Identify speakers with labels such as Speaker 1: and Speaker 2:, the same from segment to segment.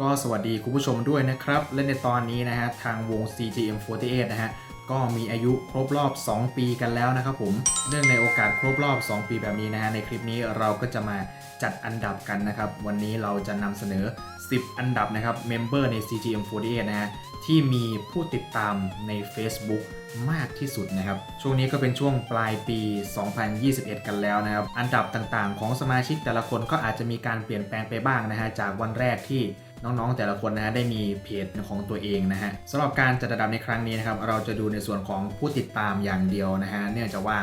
Speaker 1: ก็สวัสดีคุณผู้ชมด้วยนะครับ และในตอนนี้นะฮะทางวง CGM48 นะฮะก็มีอายุครบรอบ 2 ปีกันแล้วนะครับผม เนื่องในโอกาสครบรอบ 2 ปีแบบนี้นะฮะในคลิปนี้เราก็จะมาจัดอันดับกันนะครับ วันนี้เราจะนำเสนอ 10 อันดับนะครับเมมเบอร์ใน CGM48 นะฮะที่มีผู้ติดตามใน Facebook มากที่สุดนะครับ ช่วงนี้ก็เป็นช่วงปลายปี 2021 กันแล้วนะครับ อันดับต่างๆ ของสมาชิกแต่ละคนก็อาจจะมีการเปลี่ยนแปลงไปบ้างนะฮะจากวันแรกที่ น้องๆแต่ละคนนะฮะได้มีเพจของตัวเองนะฮะสำหรับการจัดอันดับในครั้งนี้นะครับเราจะดูในส่วนของผู้ติดตามอย่างเดียวนะฮะเนื่องจากว่า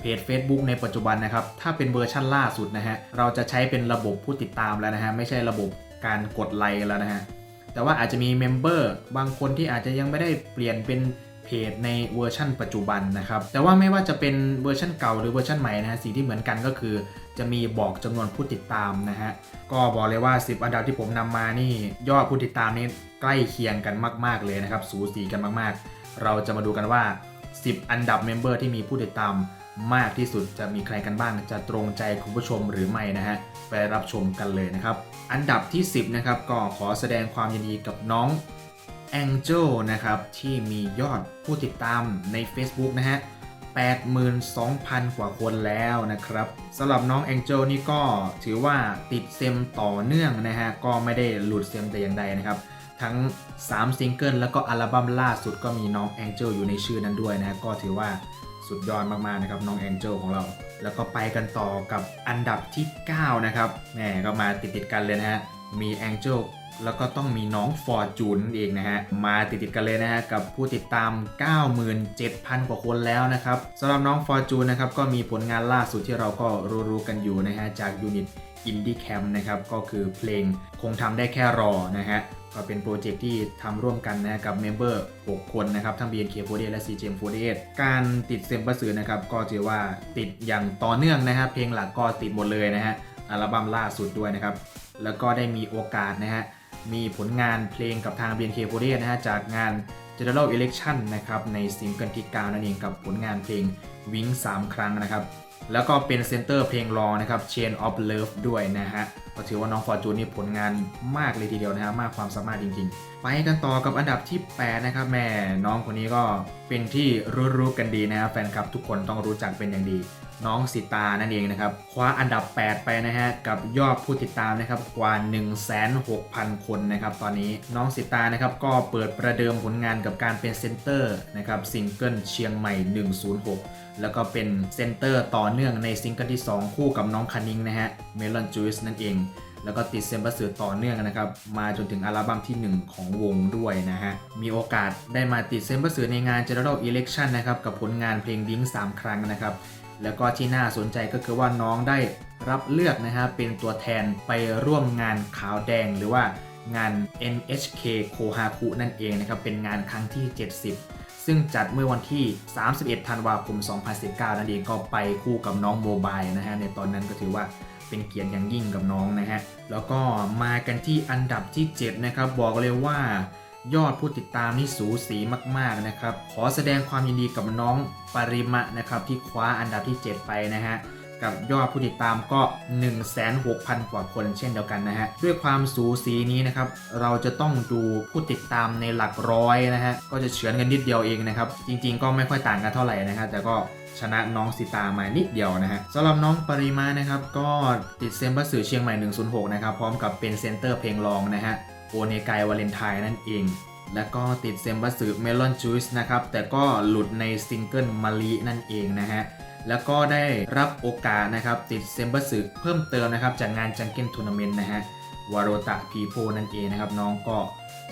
Speaker 1: เพจ Facebook ในปัจจุบันนะครับถ้าเป็นเวอร์ชั่นล่าสุดนะฮะเราจะใช้เป็นระบบผู้ติดตามแล้วนะฮะไม่ใช่ระบบการกดไลค์แล้วนะฮะแต่ว่าอาจจะมีเมมเบอร์บางคนที่อาจจะยังไม่ได้เปลี่ยนเป็น เพจในเวอร์ชั่นปัจจุบันนะครับ แต่ว่าไม่ว่าจะเป็นเวอร์ชั่นเก่าหรือเวอร์ชันใหม่นะฮะสิ่งที่เหมือนกันก็คือ จะมีบอกจำนวนผู้ติดตามนะฮะ ก็บอกเลยว่า 10 อันดับที่ผมนำมานี่ ยอดผู้ติดตามนี่ใกล้เคียงกันมาก ๆเลยนะครับ สูสีกันมากๆ เราจะมาดูกันว่า 10 อันดับเมมเบอร์ที่มีผู้ติดตามมากที่สุดจะมีใครกันบ้าง จะตรงใจคุณผู้ชมหรือไม่นะฮะ ไปรับชมกันเลยนะครับ อันดับที่ 10 นะครับ ก็ขอแสดงความยินดีกับน้อง Angel นะครับ ที่มียอดผู้ติดตามใน Facebook นะฮะ 82,000 กว่าคนแล้วนะครับสำหรับน้อง Angel นี่ก็ถือว่าติดเซมต่อเนื่องนะฮะ ก็ไม่ได้หลุดเซมแต่อย่างใดนะครับ ทั้ง 3 ซิงเกิลแล้วก็อัลบั้มล่าสุดก็มีน้อง Angel อยู่ในชื่อนั้นด้วยนะฮะก็ถือว่าสุดยอดมากๆนะครับน้อง Angel ของเรา แล้วก็ไปกันต่อกับอันดับที่ 9 นะครับแหมก็มาติดๆกันเลยนะฮะมี Angel แล้วก็ต้องมีน้องฟอร์จูนเองนะฮะ มาติดๆกันเลยนะฮะ กับผู้ติดตาม 97,000 กว่าคนแล้วนะครับสำหรับน้องฟอร์จูนนะครับ ก็มีผลงานล่าสุดที่เราก็รู้ๆกันอยู่นะฮะ จากยูนิต Indie Camp นะครับ ก็คือเพลงคงทำได้แค่รอนะฮะ ก็เป็นโปรเจกต์ที่ทำร่วมกันนะกับเมมเบอร์ 6 คนนะครับ ทั้ง BNK48 และ CGM48 การติดเซมเปอร์สือนะครับ ก็ถือว่าติดอย่างต่อเนื่องนะฮะ เพลงหลักก็ติดหมดเลยนะฮะ อัลบั้มล่าสุดด้วยนะครับ แล้วก็ได้มีโอกาสนะฮะ มีผลงานเพลงกับทาง BNK48 นะฮะจากงาน General Election นะครับในซิงเกิลที่9นั่นเองกับผลงานเพลงวิง3 ครั้งนะครับ แล้วก็เป็นเซนเตอร์เพลงรอนะครับ Chain of Love ด้วยนะฮะก็ถือว่าน้องฟอร์จูนนี่ผลงานมากเลยทีเดียวนะฮะมากความสามารถจริงๆ ไปกันต่อกับอันดับที่ 8 นะครับแม่น้องคนนี้ก็เป็นที่รู้ๆกันดีนะฮะแฟนคลับทุกคนต้องรู้จักเป็นอย่างดี น้องสิตานั่นเองนะครับคว้าอันดับ 8 ไปนะฮะกับยอดผู้ติดตามนะครับกว่า 1 6 0 0 0 คนนะครับตอนนี้น้องสิตานะครับก็เปิดประเดิมผลงานกับการเป็นเซนเตอร์นะครับซิงเกิลเชียงใหม่ 106 แล้วก็เป็นเซนเตอร์ต่อเนื่องในซิงเกิลที่ 2 คู่กับน้องคานิงนะฮะเมลอนจูสนั่นเอง แล้วก็ติดเซมบัสสือต่อเนื่องนะครับ มาจนถึงอัลบั้มที่ 1 ของวงด้วยนะฮะ มีโอกาสได้มาติดเซมบัสสือในงาน General Election นะครับ กับผลงานเพลงดิ้ง3 ครั้งนะครับ แล้วก็ที่น่าสนใจก็คือว่าน้องได้รับเลือกนะฮะเป็นตัวแทนไปร่วมงานขาวแดงหรือว่างาน NHK Kohaku นั่นเองนะครับเป็นงานครั้งที่ 70 ซึ่งจัดเมื่อวันที่ 31 ธันวาคม 2019 นั่นเองก็ไปคู่กับน้องโมบายนะฮะในตอนนั้นก็ถือว่าเป็นเกียรติอย่างยิ่งกับน้องนะฮะ แล้วก็มากันที่อันดับที่ 7 นะครับ บอกเลยว่ายอดผู้ติดตามนี่สูสีมากๆนะครับ ขอแสดงความยินดีกับน้องปริมะนะครับที่คว้าอันดับที่ 7 ไปนะฮะ กับยอดผู้ติดตามก็ 16,000 กว่าคนเช่นเดียวกันนะฮะ ด้วยความสูสีนี้นะครับ เราจะต้องดูผู้ติดตามในหลักร้อยนะฮะ ก็จะเฉือนกันนิดเดียวเองนะครับ จริง ๆ ก็ไม่ค่อยต่างกันเท่าไหร่นะฮะ แต่ก็ชนะน้องสิตามานิดเดียวนะฮะสำหรับน้องปริมานะครับ ก็ติดเซมบัสสือเชียงใหม่ 106 นะครับ พร้อมกับเป็นเซนเตอร์เพลงรองนะฮะ โอเนกายวาเลนไทน์นั่นเองแล้วก็ติดเซมบัสสือเมลอนจูสนะครับ แต่ก็หลุดในซิงเกิลมาลีนั่นเองนะฮะ แล้วก็ได้รับโอกาสนะครับติดเซมเบัสสือเพิ่มเติมนะครับจากงานจังเก้นทัวร์นาเมนต์นะฮะวารตะพีโพนั่นเองนะครับน้องก็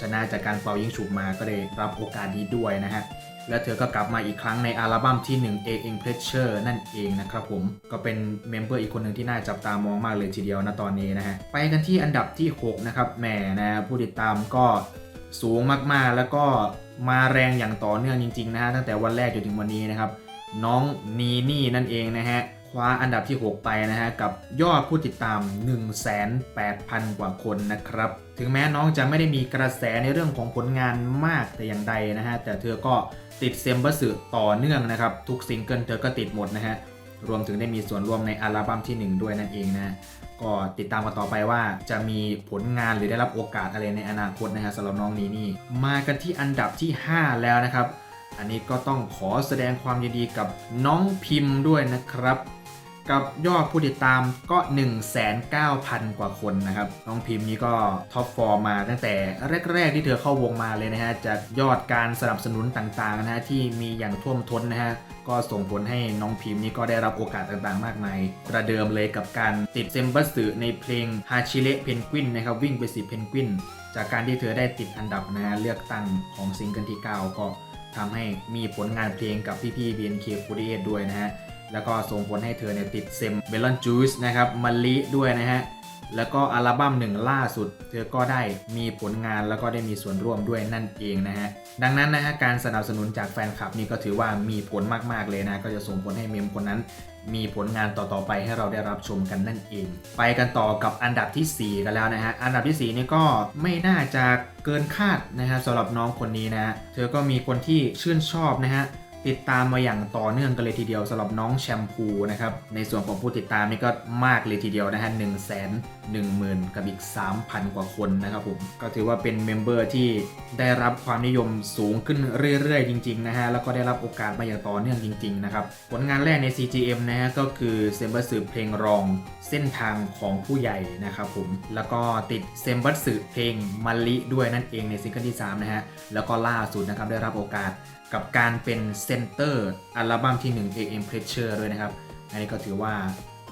Speaker 1: ชนะจากการเป่ายิงฉุบมาก็ได้รับโอกาสนี้ด้วยนะฮะและเธอก็กลับมาอีกครั้งในอัลบั้มที่ 1 A i n Pressure นั่นเองนะครับผม ก็เป็นเมมเบอร์อีกคนหนึ่งที่น่าจับตามองมากเลยทีเดียวนะตอนนี้นะฮะ ไปกันที่อันดับที่ 6 นะครับแหมนะผู้ติดตามก็สูงมากๆ แล้วก็มาแรงอย่างต่อเนื่องจริงๆนะฮะตั้งแต่วันแรกจนถึงวันนี้นะครับ น้องนีนี่นั่นเองนะฮะคว้าอันดับที่ 6 ไปนะฮะ กับยอดผู้ติดตาม 18,000 กว่าคนนะครับ ถึงแม้น้องจะไม่ได้มีกระแสในเรื่องของผลงานมากแต่อย่างใดนะฮะ แต่เธอก็ติดเซมบัสสึต่อเนื่องนะครับ ทุกซิงเกิลเธอก็ติดหมดนะฮะ รวมถึงได้มีส่วนร่วมในอัลบั้มที่ 1 ด้วยนั่นเองนะก็ติดตามกันต่อไปว่าจะมีผลงานหรือได้รับโอกาสอะไรในอนาคตนะฮะสำหรับน้องนีนี่มากันที่อันดับที่ 5 แล้วนะครับ อันนี้ก็ต้องขอแสดงความยินดีกับน้องพิมพ์ด้วยนะครับ กับยอดผู้ติดตามก็ 19,000 กว่าคนนะครับ น้องพิมพ์นี้ก็ท็อปฟอร์มมาตั้งแต่แรก ๆ ที่เธอเข้าวงมาเลยนะฮะจากยอดการสนับสนุนต่างๆนะฮะที่มีอย่างท่วมท้นนะฮะก็ส่งผลให้น้องพิมพ์นี้ก็ได้รับโอกาสต่างๆ มากมาย ประเดิมเลยกับการติดเซมบัสสึในเพลงฮาชิเ e เพนกวินนะครับวิ่งไปสิเพนกวินจากการที่เธอได้ติดอันดับนะฮะเลือกตั้งของซิงเกิลที่ 9 ก็ ทำให้มีผลงานเพลงกับพี่ๆ BNK48 ด้วยนะฮะ แล้วก็ส่งผลให้เธอเนี่ยติดเซมเบลลอนจูสนะครับมาลิด้วยนะฮะ แล้วก็อัลบั้มหนึ่งล่าสุด เธอก็ได้มีผลงานแล้วก็ได้มีส่วนร่วมด้วยนั่นเองนะฮะ ดังนั้นนะฮะการสนับสนุนจากแฟนคลับนี่ก็ถือว่ามีผลมากๆเลยนะ ก็จะส่งผลให้เมมคนนั้นมีผลงานต่อๆไปให้เราได้รับชมกันนั่นเอง ไปกันต่อกับอันดับทีสี่4 กันแล้วนะฮะ อันดับทีสี่ 4 นี่ก็ไม่น่าจะเกินคาดนะฮะสำหรับน้องคนนี้นะฮะเธอก็มีคนที่ชื่นชอบนะฮะติดตามมาอย่างต่อเนื่องกันเลยทีเดียวสำหรับน้องแชมพูนะครับ ในส่วนของผู้ติดตามนี่ก็มากเลยทีเดียวนะฮะหนึ่งแสน หนึ่งหมื่นกับอีก 3,000 กว่าคนนะครับผม ก็ถือว่าเป็นเมมเบอร์ที่ได้รับความนิยมสูงขึ้นเรื่อย ๆ จริง ๆ นะฮะ แล้วก็ได้รับโอกาสมาอย่างต่อเนื่องจริง ๆ นะครับ ผลงานแรกใน CGM นะฮะ ก็คือเซมบัสสืเพลงรองเส้นทางของผู้ใหญ่นะครับผม แล้วก็ติดเซมบัสสืเพลงมาลิด้วยนั่นเองในซิงเกิลที่ 3 นะฮะ แล้วก็ล่าสุดนะครับได้รับโอกาสกับการเป็นเซนเตอร์อัลบั้มที่ 1 AM Pressure ด้วยนะครับ อันนี้ก็ถือว่า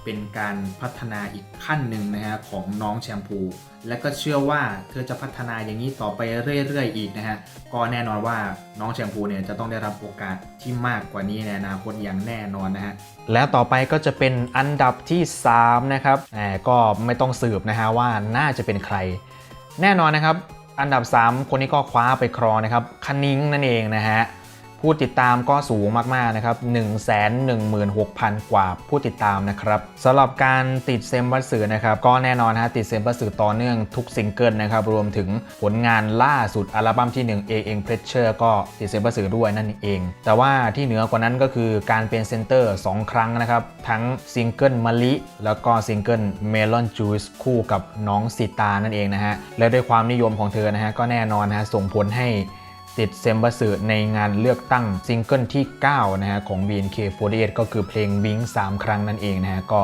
Speaker 1: เป็นการพัฒนาอีกขั้นหนึ่งนะฮะของน้องแชมพู และก็เชื่อว่าเธอจะพัฒนาอย่างนี้ต่อไปเรื่อยๆอีกนะฮะก็แน่นอนว่าน้องแชมพูเนี่ยจะต้องได้รับโอกาสที่มากกว่านี้ในอนาคตอย่างแน่นอนนะฮะแล้วต่อไปก็จะเป็นอันดับที่ 3 นะครับแหมก็ไม่ต้องสืบนะฮะว่าน่าจะเป็นใคร แน่นอนนะครับอันดับ 3 คนนี้ก็คว้าไปครองนะครับคันนิ้งนั่นเองนะฮะ ผู้ติดตามก็สูงมากๆนะครับ 116,000 กว่าผู้ติดตามนะครับสำหรับการติดเซมบัสสือนะครับ ก็แน่นอนฮะติดเซมบัสสือต่อเนื่องทุกซิงเกิลนะครับ รวมถึงผลงานล่าสุดอัลบั้มที่ 1 A Eng Pressure ก็ติดเซมบัสสือด้วยนั่นเอง แต่ว่าที่เหนือกว่านั้นก็คือการเป็นเซนเตอร์ 2 ครั้งนะครับ ทั้งซิงเกิลมะลิแล้วก็ซิงเกิล Melon Juice คู่กับน้องสิตานั่นเองนะฮะและด้วยความนิยมของเธอนะฮะก็แน่นอนฮะส่งผลให้ ติดเซมบัสในงานเลือกตั้งซิงเกิลที่ 9 นะฮะของ BNK48 ก็คือเพลงวิง3ครั้งนั่นเองนะฮะก็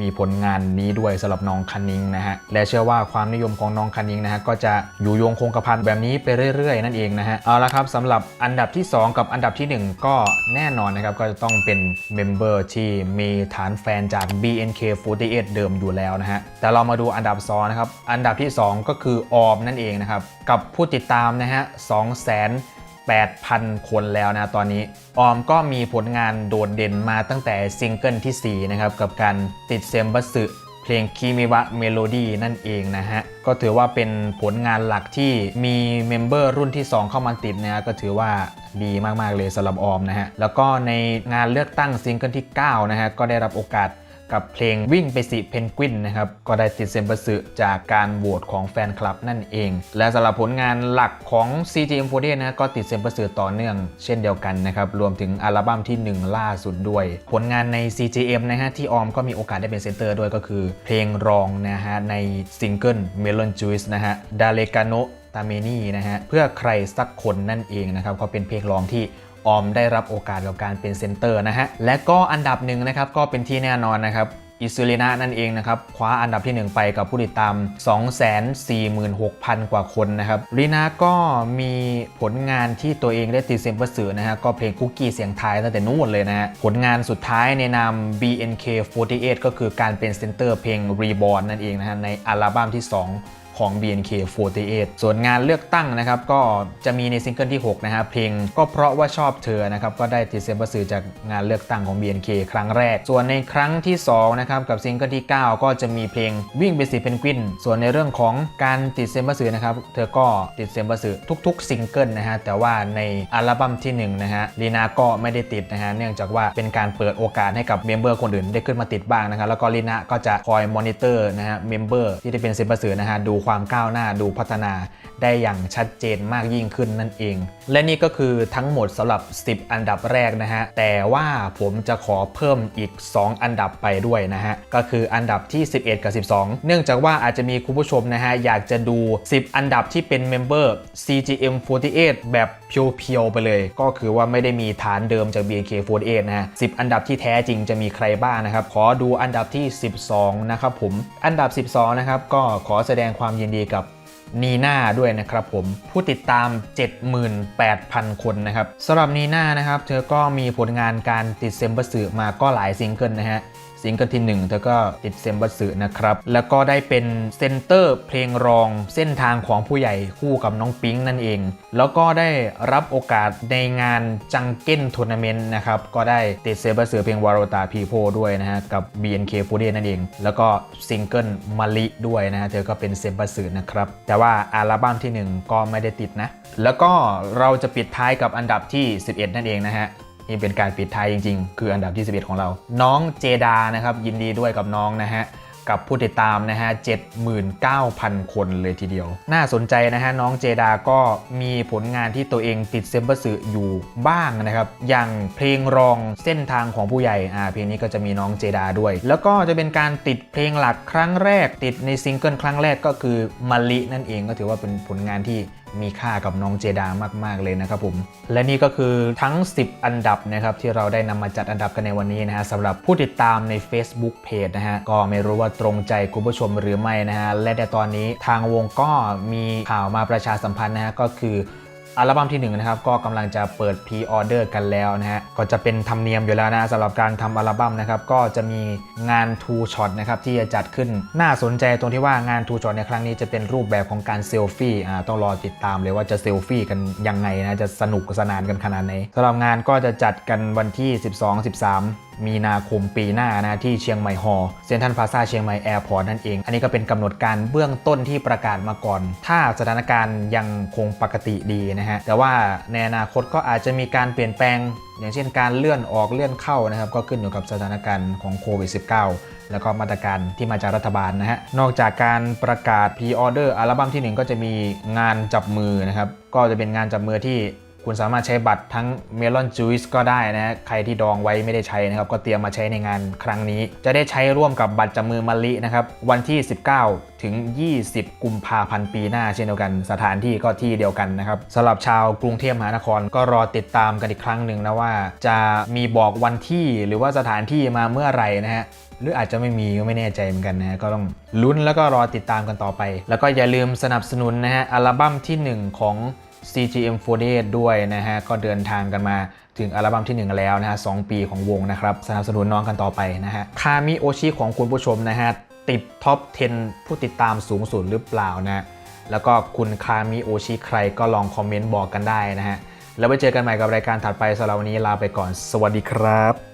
Speaker 1: มีผลงานนี้ด้วยสำหรับน้องคันนิงนะฮะและเชื่อว่าความนิยมของน้องคันนิงนะฮะก็จะอยู่โยงคงกระพันแบบนี้ไปเรื่อยๆ นั่นเองนะฮะเอาละครับสำหรับอันดับที่ 2 กับอันดับทีหนึ่1 ก็แน่นอนนะครับก็จะต้องเป็นเมมเบอร์ที่มีฐานแฟนจาก BNK48 เดิมอยู่แล้วนะฮะแต่เรามาดูอันดับ2นะครับอันดับที่ 2 ก็คือออมนั่นเองนะครับกับผู้ติดตามนะฮะ2 0 0 0 0 8,000 คนแล้วนะตอนนี้ ออมก็มีผลงานโดดเด่นมาตั้งแต่ซิงเกิลที่ 4 นะครับ กับการติดเซมบัสสึเพลงคิมิวะเมโลดี้นั่นเองนะฮะ ก็ถือว่าเป็นผลงานหลักที่มีเมมเบอร์รุ่นที่ 2 เข้ามาติดนะฮะก็ถือว่าดีมาก ๆ เลยสำหรับออมนะฮะ แล้วก็ในงานเลือกตั้งซิงเกิลที่ 9 นะฮะ ก็ได้รับโอกาส กับเพลงวิ่งไปสิเพนกวินนะครับ ก็ได้ติดเซมเบอร์สึจากการโหวตของแฟนคลับนั่นเอง และสำหรับผลงานหลักของ CGM48 นะก็ติดเซมเบอร์สึต่อเนื่องเช่นเดียวกันนะครับ รวมถึงอัลบั้มที่ 1 ล่าสุดด้วย ผลงานใน CGM นะฮะที่ออมก็มีโอกาสได้เป็นเซนเตอร์ด้วยก็คือ เพลงรองนะฮะในซิงเกิล Melon Juice นะฮะ d a l e g a n o ตาเมนี่นะฮะเพื่อใครสักคนนั่นเองนะครับก็เป็นเพลงรองที่ ออมได้รับโอกาสกับการเป็นเซนเตอร์นะฮะ และก็อันดับหนึ่งนะครับก็เป็นที่แน่นอนนะครับอิซูลินะนั่นเองนะครับ คว้าอันดับที่ 1 ไปกับผู้ติดตาม 246,000 กว่าคนนะครับลีนาก็มีผลงานที่ตัวเองได้ติดเซมเปอร์สื่อนะฮะ ก็เพลงคุกกี้เสียงไทยตั้งแต่นู้นเลยนะฮะ ผลงานสุดท้ายในนาม BNK48 ก็คือการเป็นเซนเตอร์เพลง Reborn นั่นเองนะฮะ ในอัลบั้มที่ 2 ของ BNK48 ส่วนงานเลือกตั้งนะครับก็จะมีในซิงเกิลที่ 6 นะฮะเพลงก็เพราะว่าชอบเธอนะครับก็ได้ติดเซมเปอร์สื่อจากงานเลือกตั้งของ BNK ครั้งแรก ส่วนในครั้งที่2นะครับกับซิงเกิลที่ 9 ก็จะมีเพลงวิ่งไปสิเพนกวิน ส่วนในเรื่องของการติดเซมเปอร์สื่อนะครับเธอก็ติดเซมเปอร์สื่อทุกๆซิงเกิลนะฮะแต่ว่าในอัลบั้มที่1นะฮะลีนาก็ไม่ได้ติดนะฮะเนื่องจากว่าเป็นการเปิดโอกาสให้กับเมมเบอร์คนอื่นได้ขึ้นมาติดบ้างนะครับแล้วก็ลีนาก็จะคอยมอนิเตอร์นะฮะเมมเบอร์ที่ได้เป็นเซมปร์สื่อนะฮะดูความก้าวหน้าดูพัฒนาได้อย่างชัดเจนมากยิ่งขึ้นนั่นเอง และนี่ก็คือทั้งหมดสำหรับ 10 อันดับแรกนะฮะ แต่ว่าผมจะขอเพิ่มอีก 2 อันดับไปด้วยนะฮะ ก็คืออันดับที่ 11 กับ 12 เนื่องจากว่าอาจจะมีคุณผู้ชมนะฮะ อยากจะดู 10 อันดับที่เป็นเมมเบอร์ CGM48 แบบเพียวๆไปเลย ก็คือว่าไม่ได้มีฐานเดิมจาก BNK48 นะฮะ 10 อันดับที่แท้จริงจะมีใครบ้างนะครับ ขอดูอันดับที่ 12 นะครับผม อันดับ 12 นะครับ ก็ขอแสดงความยินดีกับนีน่าด้วยนะครับผมผู้ติดตาม 78,000 คนนะครับสำหรับนีน่านะครับ เธอก็มีผลงานการติดเซมบัสมาก็หลายซิงเกิลนะฮะ ซิงเกิลที่1เธอก็ติดเซมบัสนะครับ แล้วก็ได้เป็นเซนเตอร์เพลงรองเส้นทางของผู้ใหญ่คู่กับน้องปิ๊งนั่นเอง แล้วก็ได้รับโอกาสในงานจังเก้นทัวร์นาเมนต์นะครับ ก็ได้ติดเซมบัสเพลงวารตาพีโพด้วยนะฮะ กับ BNK48 นั่นเอง แล้วก็ซิงเกิลมาลิด้วยนะฮะเธอก็เป็นเซมบัสนะครับ แต่ว่าอัลบั้มที่ 1 ก็ไม่ได้ติดนะ แล้วก็เราจะปิดท้ายกับอันดับที่ 11 นั่นเองนะฮะ นี่เป็นการปิดท้ายจริงๆ คืออันดับที่ 11 ของเรา น้องเจดานะครับ ยินดีด้วยกับน้องนะฮะ กับผู้ติดตามนะฮะ 79,000 คนเลยทีเดียว น่าสนใจนะฮะ น้องเจดาก็มีผลงานที่ตัวเองติดเซมเบอร์สืออยู่บ้างนะครับ อย่างเพลงรองเส้นทางของผู้ใหญ่อ่าเพลงนี้ก็จะมีน้องเจดาด้วย แล้วก็จะเป็นการติดเพลงหลักครั้งแรก ติดในซิงเกิลครั้งแรกก็คือมาลินั่นเองก็ถือว่าเป็นผลงานที่ มีค่ากับน้องเจดามาก ๆ เลยนะครับผม และนี่ก็คือทั้ง 10 อันดับนะครับที่เราได้นำมาจัดอันดับกันในวันนี้นะฮะสำหรับผู้ติดตามใน Facebook Page นะฮะก็ไม่รู้ว่าตรงใจคุณผู้ชมหรือไม่นะฮะและในตอนนี้ทางวงก็มีข่าวมาประชาสัมพันธ์นะฮะก็คือ อัลบั้มที่1นะครับก็กำลังจะเปิดพรีออเดอร์กันแล้วนะฮะก็จะเป็นธรรมเนียมอยู่แล้วนะสำหรับการทำอัลบั้มนะครับก็จะมีงานทูช็อตนะครับที่จะจัดขึ้นน่าสนใจตรงที่ว่างานทูช็อตในครั้งนี้จะเป็นรูปแบบของการเซลฟี่อ่าต้องรอติดตามเลยว่าจะเซลฟี่กันยังไงนะจะสนุกสนานกันขนาดไหนสำหรับงานก็จะจัดกันวันที่ 12-13มีนาคมปีหน้านะที่เชียงใหม่ฮอเซนทรัลพาซาเชียงใหม่แอร์พอร์ตนั่นเอง อันนี้ก็เป็นกำหนดการเบื้องต้นที่ประกาศมาก่อน ถ้าสถานการณ์ยังคงปกติดีนะฮะ แต่ว่าในอนาคตก็อาจจะมีการเปลี่ยนแปลง อย่างเช่นการเลื่อนออกเลื่อนเข้านะครับ ก็ขึ้นอยู่กับสถานการณ์ของโควิด -19 แล้วก็มาตรการที่มาจากรัฐบาลนะฮะ นอกจากการประกาศพรีออเดอร์อัลบั้มที่หนึ่งก็จะมีงานจับมือนะครับ ก็จะเป็นงานจับมือที่ คุณสามารถใช้บัตรทั้ง Melon Juice ก็ได้นะ ใครที่ดองไว้ไม่ได้ใช้นะครับ ก็เตรียมมาใช้ในงานครั้งนี้ จะได้ใช้ร่วมกับบัตรจมือมะลินะครับ วันที่ 19 ถึง 20 กุมภาพันธ์ปีหน้าเช่นเดียวกัน สถานที่ก็ที่เดียวกันนะครับสำหรับชาวกรุงเทพมหานครก็รอติดตามกันอีกครั้งหนึ่งนะว่า จะมีบอกวันที่หรือว่าสถานที่มาเมื่อไหร่นะฮะหรืออาจจะไม่มีก็ไม่แน่ใจเหมือนกันนะฮะก็ต้องลุ้นแล้วก็รอติดตามกันต่อไป แล้วก็อย่าลืมสนับสนุนนะฮะอัลบั้มที่ 1 ของ CGM48 ด้วยนะฮะ ก็เดินทางกันมาถึงอัลบั้มที่ 1 แล้วนะฮะสองปีของวงนะครับ สนับสนุนน้องกันต่อไปนะฮะ คามิโอชิของคุณผู้ชมนะฮะ ติดท็อป 10 ผู้ติดตามสูงสุดหรือเปล่านะแล้วก็คุณคามิโอชิใครก็ลองคอมเมนต์บอกกันได้นะฮะ แล้วไว้เจอกันใหม่กับรายการถัดไปสำหรับวันนี้ลาไปก่อน สวัสดีครับ